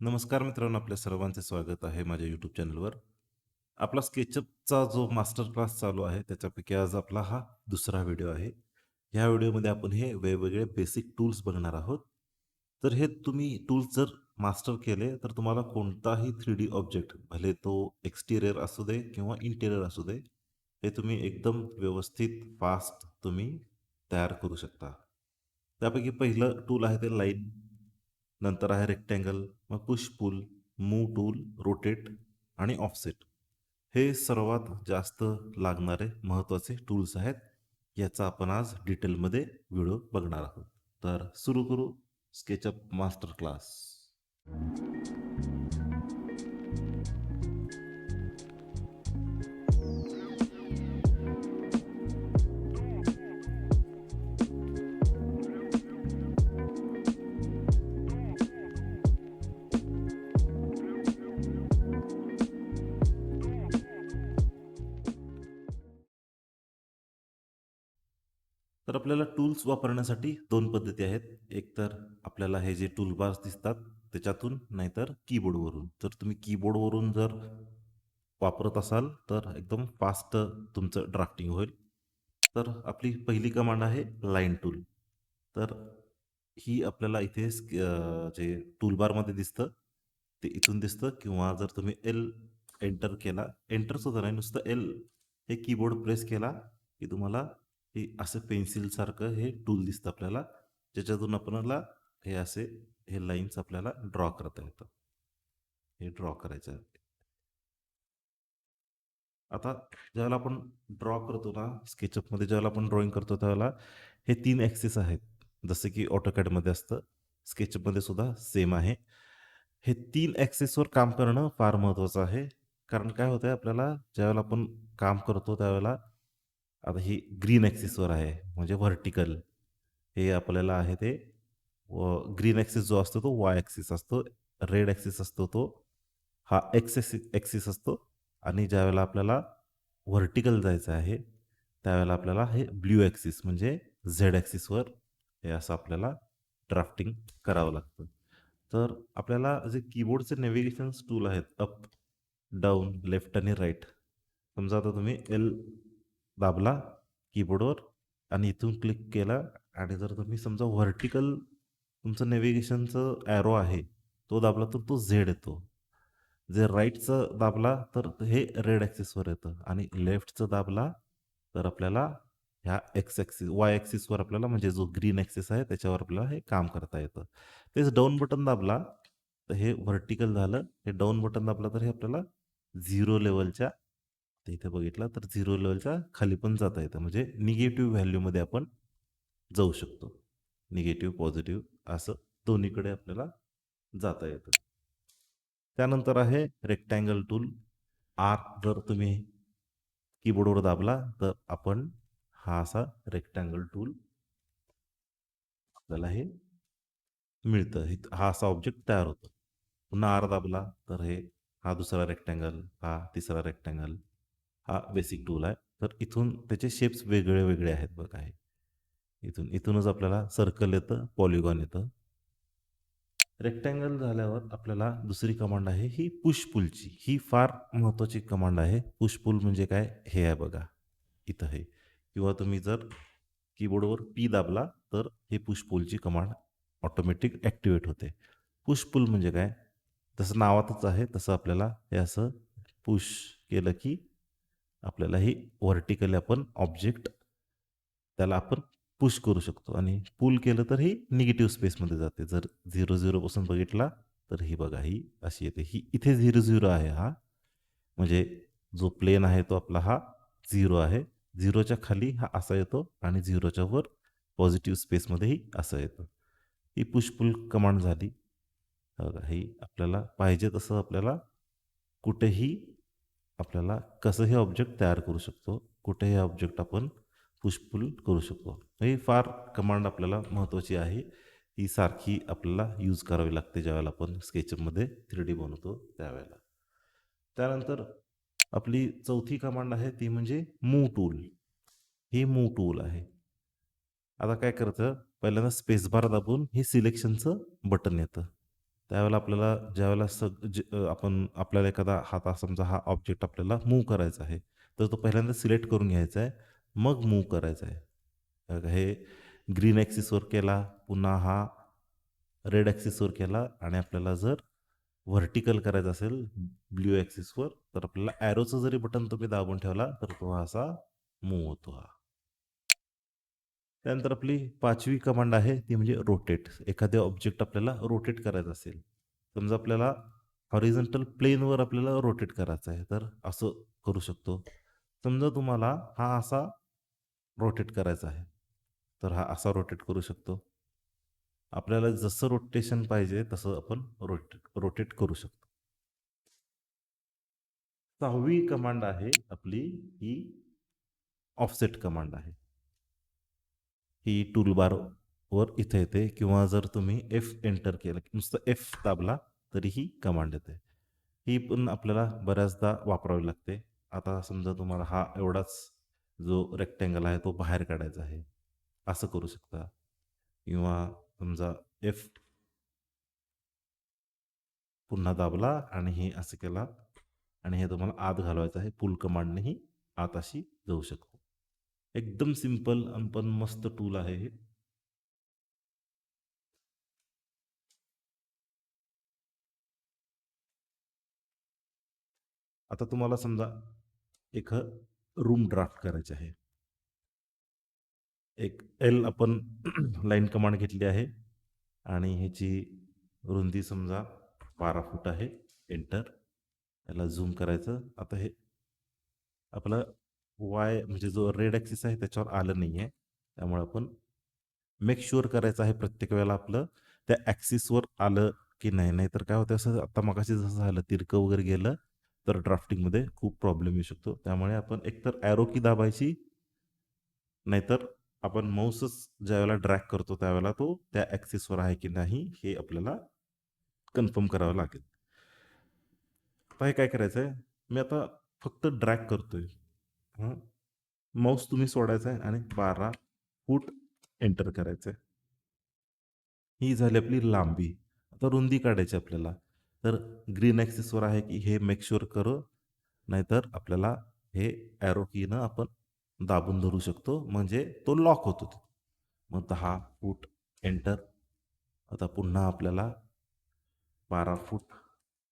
नमस्कार मित्रांनो आपल्या सर्वांचे स्वागत आहे माझ्या यूट्यूब चॅनलवर. आपला स्केचअपचा जो मास्टर क्लास चालू आहे त्याच्यापैकी आज आपला हा दुसरा व्हिडिओ आहे. ह्या व्हिडिओमध्ये आपण हे वेगवेगळे बेसिक टूल्स बघणार आहोत. तर हे तुम्ही टूल्स जर मास्टर केले तर तुम्हाला कोणताही थ्री डी ऑब्जेक्ट भले तो एक्सटिरियर असू दे किंवा इंटेरियर असू दे हे तुम्ही एकदम व्यवस्थित फास्ट तुम्ही तयार करू शकता. त्यापैकी पहिलं टूल आहे ते लाईन नंतर आहे रेक्टँगल मग push pull move tool rotate आणि ऑफसेट हे सर्वात जास्त लागणारे महत्त्वाचे टूल्स आहेत. याचा आपण आज डिटेलमध्ये व्हिडिओ बघणार आहोत. तर सुरू करू. स्केचअप मास्टर क्लास तर आपल्याला टूल्स वापरण्यासाठी दोन पद्धती आहेत. एक तर आपल्याला हे जे टूलबार्स दिसतात त्याच्यातून नाहीतर कीबोर्डवरून जर तुम्ही कीबोर्डवरून जर वापरत असाल तर एकदम फास्ट तुमचं ड्राफ्टिंग होईल. तर आपली पहिली कमांड आहे लाईन टूल तर ही आपल्याला इथे जे टूलबारमध्ये दिसतं ते इथून दिसतं. किंवा जर तुम्ही एल एंटर केला एंटर सुद्धा नाही नुसतं एल हे कीबोर्ड प्रेस केला की तुम्हाला हे असं पेन्सिलसारखं हे टूल दिसतं आपल्याला. ज्याच्यातून आपल्याला हे असे हे लाईन्स आपल्याला ड्रॉ करता येतं. हे ड्रॉ करायचं आता ज्यावेळेला आपण ड्रॉ करतो ना स्केचअपमध्ये ज्यावेळेला आपण ड्रॉइंग करतो त्यावेळेला हे तीन ॲक्सेस आहेत. जसं की ऑटोकॅडमध्ये असतं स्केचअपमध्ये सुद्धा सेम आहे. हे तीन ॲक्सेसवर काम करणं फार महत्त्वाचं आहे. कारण काय होतं आहे आपल्याला ज्यावेळेला आपण काम करतो त्यावेळेला आता ही ग्रीन ॲक्सिसवर आहे म्हणजे व्हर्टिकल हे आपल्याला आहे ते व ग्रीन ॲक्सिस जो असतो तो वाय ॲक्सिस असतो रेड ॲक्सिस असतो तो हा एक्स ॲक्सिस असतो. आणि ज्यावेळेला आपल्याला व्हर्टिकल जायचं आहे त्यावेळेला आपल्याला हे ब्ल्यू ॲक्सिस म्हणजे झेड ॲक्सिसवर हे असं आपल्याला ड्राफ्टिंग करावं लागतं. तर आपल्याला जे कीबोर्डचे नेव्हिगेशन टूल आहेत अप डाऊन लेफ्ट आणि राईट समजा आता तुम्ही एल दाबला कीबोर्डवर आणि इथून क्लिक केला. आणि जर तुम्ही समजा व्हर्टिकल तुमचं नेव्हिगेशनचं ॲरो आहे तो दाबला तर तो झेड येतो. जे राईटचं दाबला तर हे रेड ॲक्सिसवर येतं. आणि लेफ्टचं दाबला तर आपल्याला ह्या एक्स ॲक्सिस वाय ॲक्सिसवर आपल्याला म्हणजे जो ग्रीन ॲक्सिस आहे त्याच्यावर आपल्याला हे काम करता येतं. तेच डाऊन बटन दाबला तर हे व्हर्टिकल झालं. हे डाऊन बटन दाबला तर हे आपल्याला झिरो लेवलच्या तर इथे बघितला तर झिरो लेवलच्या खाली पण जाता येतं. म्हणजे निगेटिव्ह व्हॅल्यूमध्ये आपण जाऊ शकतो. निगेटिव्ह पॉझिटिव्ह असं दोन्हीकडे आपल्याला जाता येतं. त्यानंतर आहे रेक्टँगल टूल आर जर तुम्ही कीबोर्डवर दाबला तर आपण हा असा रेक्टँगल टूल आपल्याला हे मिळतं. हे हा असा ऑब्जेक्ट तयार होतो. पुन्हा आर दाबला तर हे हा दुसरा रेक्टँगल हा तिसरा रेक्टँगल हा बेसिक टूल आहे. तर इथून त्याचे शेप्स वेगळे वेगळे आहेत बघा हे इथून इथूनच आपल्याला सर्कल येतं पॉलिगॉन येतं. रेक्टँगल झाल्यावर आपल्याला दुसरी कमांड आहे ही पुशपुलची ही फार महत्त्वाची कमांड आहे. पुशपुल म्हणजे काय? हे आहे बघा. इथं हे. किंवा तुम्ही जर कीबोर्डवर पी दाबला तर हे पुशपुलची कमांड ऑटोमॅटिक ॲक्टिवेट होते. पुशपुल म्हणजे काय? जसं नावातच आहे तसं आपल्याला हे असं पुश केलं की आपल्याला ही व्हर्टिकली आपण ऑब्जेक्ट त्याला आपण पुश करू शकतो. आणि पुल केलं तर ही निगेटिव्ह स्पेसमध्ये जाते. जर झिरो झिरोपासून बघितला तर ही बघा ही अशी येते. ही इथे झिरो झिरो आहे हा. म्हणजे जो प्लेन आहे तो आपला हा झिरो आहे. झिरोच्या खाली हा असा येतो आणि झिरोच्या वर पॉझिटिव्ह स्पेसमध्येही असं येतं. ही पुशपुल कमांड झाली. बघा ही आपल्याला पाहिजे तसं आपल्याला कुठेही आपल्याला कसंही ऑब्जेक्ट तयार करू शकतो कुठेही ऑब्जेक्ट आपण पुशपुल करू शकतो. ही फार कमांड आपल्याला महत्त्वाची आहे. ही सारखी आपल्याला यूज करावी लागते ज्यावेळेला आपण स्केचमध्ये थ्री डी बनवतो त्यावेळेला. त्यानंतर आपली चौथी कमांड आहे ती म्हणजे मूव टूल ही मूव टूल आहे. आता काय करतं पहिल्यांदा स्पेसबार दाबून हे सिलेक्शनचं बटन येतं. त्यावेळेला आपल्याला ज्यावेळेला सग जे अ, आपण आपल्याला एखादा हाता समजा हा ऑब्जेक्ट आपल्याला मूव्ह करायचा आहे, तर तो पहिल्यांदा सिलेक्ट करून घ्यायचा आहे, मग मूव्ह करायचा आहे. बघा हे ग्रीन ॲक्सिसवर केला, पुन्हा हा रेड ॲक्सिसवर केला आणि आपल्याला जर व्हर्टिकल करायचं असेल ब्लू ॲक्सिसवर, तर आपल्याला ॲरोचं जरी बटन तुम्ही दाबून ठेवला, तर तो असा मूव्ह होतो हा. त्यानंतर आपली पाचवी कमांड आहे ती म्हणजे रोटेट. एखादे ऑब्जेक्ट आपल्याला रोटेट करायचं असेल, समजा आपल्याला हॉरिझॉन्टल प्लेनवर आपल्याला रोटेट करायचं आहे, तर असं करू शकतो. समजा तुम्हाला हा असा रोटेट करायचा आहे, तर हा असा रोटेट करू शकतो. आपल्याला जसं रोटेशन पाहिजे तसं आपण रोटेट रोटेट करू शकतो. सहावी कमांड आहे आपली ही ऑफसेट कमांड आहे. ही टूलबारवर इथे येते किंवा जर तुम्ही एफ एंटर केलं, नुसतं एफ दाबला तरी ही कमांड येते. ही पण आपल्याला बऱ्याचदा वापरावी लागते. आता समजा तुम्हाला हा एवढाच जो रेक्टँगल आहे तो बाहेर काढायचा आहे, असं करू शकता किंवा समजा एफ पुन्हा दाबला आणि हे असं केला आणि हे तुम्हाला आत घालवायचं आहे. पुल कमांडनेही आत अशी जाऊ शकतो. एकदम सिंपल आणि पण मस्त टूल आहे हे. आता तुम्हाला समजा एक रूम ड्राफ्ट करायचे आहे. एक एल आपण लाईन कमांड घेतली आहे आणि ह्याची रुंदी समजा 12 फूट आहे. एंटर. याला झूम करायचं. आता हे आपलं वाय म्हणजे जो रेड ॲक्सिस आहे त्याच्यावर आलं नाही आहे त्यामुळे आपण मेक शुअर करायचं आहे प्रत्येक वेळेला आपलं त्या ॲक्सिसवर आलं की नाही. नाहीतर काय होतं असं आता मगाशी जसं झालं तिरकं वगैरे गेलं, तर ड्राफ्टिंगमध्ये खूप प्रॉब्लेम येऊ शकतो. त्यामुळे आपण एकतर ॲरो की दाबायची नाहीतर आपण माऊसच ज्यावेळेला ड्रॅग करतो त्यावेळेला तो त्या ॲक्सिसवर आहे की नाही हे आपल्याला कन्फर्म करावं लागेल. आता हे काय करायचं आहे, मी आता फक्त ड्रॅग करतोय. हं. माऊस तुम्ही सोडायचा आहे आणि 12 फूट एंटर करायचं आहे. ही झाली आपली लांबी. आता रुंदी काढायची आपल्याला. तर ग्रीन ॲक्सिसवर आहे की हे मेक शुअर करू, नाहीतर आपल्याला हे ॲरो कीनं आपण दाबून धरू शकतो. म्हणजे तो लॉक होतो. मग दहा फूट एंटर. आता पुन्हा आपल्याला 12 फूट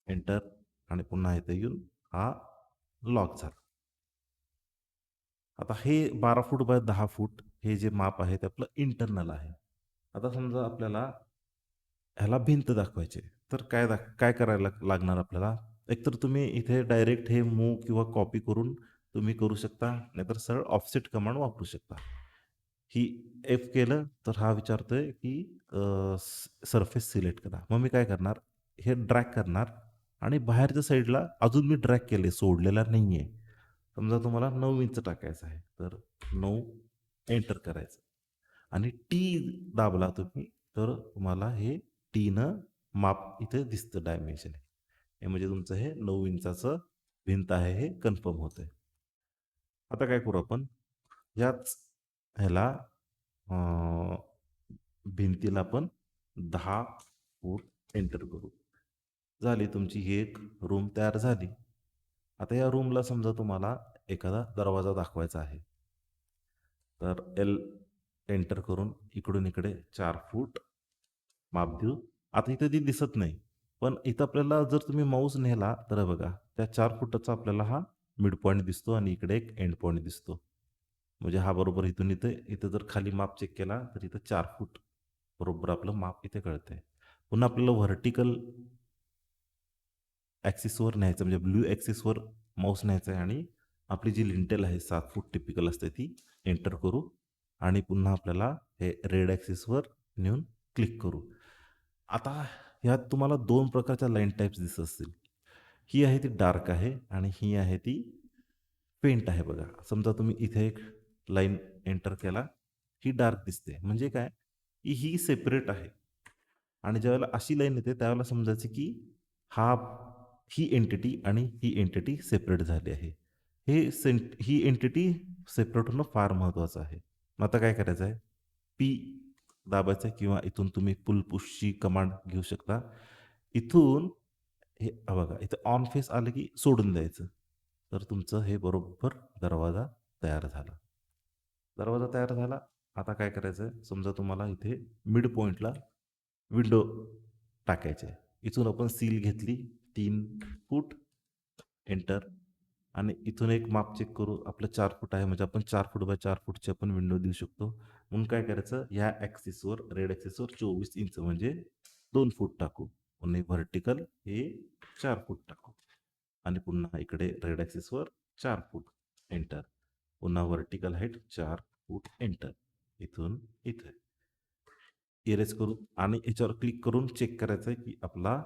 एंटर आणि पुन्हा इथे येऊन हा लॉक झाला. आता हे 12 फूट बाय दहा फूट हे जे माप आहे ते आपलं इंटरनल आहे. आता समजा आपल्याला ह्याला भिंत दाखवायची आहे. तर काय दाख काय करायला लागणार आपल्याला? एकतर तुम्ही इथे डायरेक्ट हे मूव किंवा कॉपी करून तुम्ही करू शकता. नाहीतर सरळ ऑफसेट कमांड वापरू शकता. ही एफ केलं तर हा विचारतोय की सरफेस सिलेक्ट करा. मग मी काय करणार, हे ड्रॅग करणार आणि बाहेरच्या साईडला अजून मी ड्रॅग केले, सोडलेला नाही आहे समजा तुम्हाला नऊ इंच टाकायचं आहे, तर नऊ एंटर करायचं आणि टी दाबला तुम्ही, तर तुम्हाला हे टीनं माप इथे दिसतं डायमेन्शन. हे म्हणजे तुमचं हे नऊ इंचाचं भिंत आहे हे कन्फर्म होतंय. आता काय करू आपण, याच ह्याला भिंतीला आपण दहा फूट एंटर करू. झाली तुमची ही एक रूम तयार झाली. आता या रूमला समजा तुम्हाला एखादा दरवाजा दाखवायचा आहे. तर एल एंटर करून इकडून इकडे चार फूट माप देऊ. आता इथं ती दिसत नाही. पण इथं आपल्याला जर तुम्ही माऊस नेला तर बघा, त्या चार फुटाचा आपल्याला हा मिड पॉईंट दिसतो आणि इकडे एक एंड पॉईंट दिसतो. म्हणजे हा बरोबर इथून इथे इथं जर खाली माप चेक केला तर इथं चार फूट बरोबर आपलं माप इथे कळतंय. पुन्हा आपल्याला व्हर्टिकल ॲक्सिसवर न्यायचं म्हणजे ब्ल्यू ॲक्सिसवर माऊस न्यायचा आहे आणि आपली जी लिंटेल आहे सात फूट टिपिकल असते ती एंटर करू आणि पुन्हा आपल्याला हे रेड ॲक्सिसवर नेऊन क्लिक करू. आता ह्यात तुम्हाला दोन प्रकारच्या लाईन टाईप्स दिसत असतील. ही आहे ती डार्क आहे आणि ही आहे ती पेंट आहे बघा. समजा तुम्ही इथे एक लाईन एंटर केला, ही डार्क दिसते. म्हणजे काय, ही सेपरेट आहे आणि ज्यावेळेला अशी लाईन येते त्यावेळेला समजायचं की हा ही एंटिटी आणि ही एंटिटी सेपरेट झाली आहे. हे सेंट ही एंटिटी सेपरेट होणं फार महत्त्वाचं आहे. मग आता काय करायचं आहे, पी दाबायचं आहे किंवा इथून तुम्ही पुल पुशची कमांड घेऊ शकता. इथून हे बघा इथं ऑन फेस आलं की सोडून द्यायचं. तर तुमचं हे बरोबर दरवाजा तयार झाला. दरवाजा तयार झाला. आता काय करायचं आहे, समजा तुम्हाला इथे मिड पॉईंटला विंडो टाकायचे आहे. इथून आपण सील घेतली तीन फूट, एंटर आणि इथून एक माप चेक करू. आपलं चार फूट आहे म्हणजे आपण चार फूट बाय चार फूटची आपण विंडो देऊ शकतो. म्हणून काय करायचं, ह्या ॲक्सिसवर रेड ॲक्सिसवर 24 इंच म्हणजे दोन फूट टाकू. पुन्हा व्हर्टिकल हे चार फूट टाकू. आणि पुन्हा इकडे रेड ॲक्सिसवर चार फूट, एंटर. पुन्हा व्हर्टिकल हाईट चार फूट, एंटर. इथून इथे. इरेज करू आणि याच्यावर क्लिक करून चेक करायचं आहे, की आपला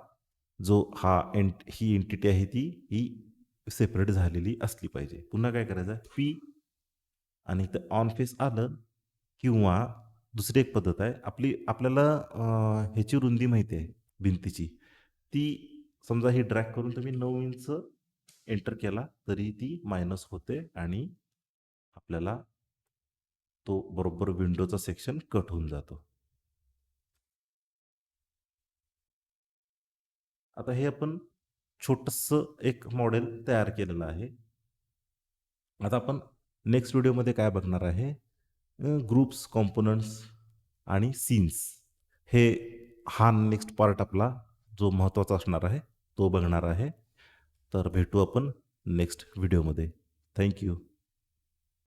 जो हा एंट ही एंटिटी आहे ती ही सेपरेट झालेली असली पाहिजे. पुन्हा काय करायचं आहे, पी आणि इथं ऑन फेस आलं किंवा दुसरी एक पद्धत आहे. आपली आपल्याला ह्याची रुंदी माहिती आहे भिंतीची. ती समजा ही ड्रॅग करून तुम्ही नऊ इंच एंटर केला तरी ती मायनस होते आणि आपल्याला तो बरोबर विंडोचा सेक्शन कट होऊन जातो. आता हे आपण छोटंसं एक मॉडेल तयार केलेलं आहे. आता आपण नेक्स्ट व्हिडिओमध्ये काय बघणार आहे, ग्रुप्स, कॉम्पोनंट्स आणि सीन्स हे हा नेक्स्ट पार्ट आपला जो महत्त्वाचा असणार आहे, तो बघणार आहे. तर भेटू आपण नेक्स्ट व्हिडिओमध्ये. थँक्यू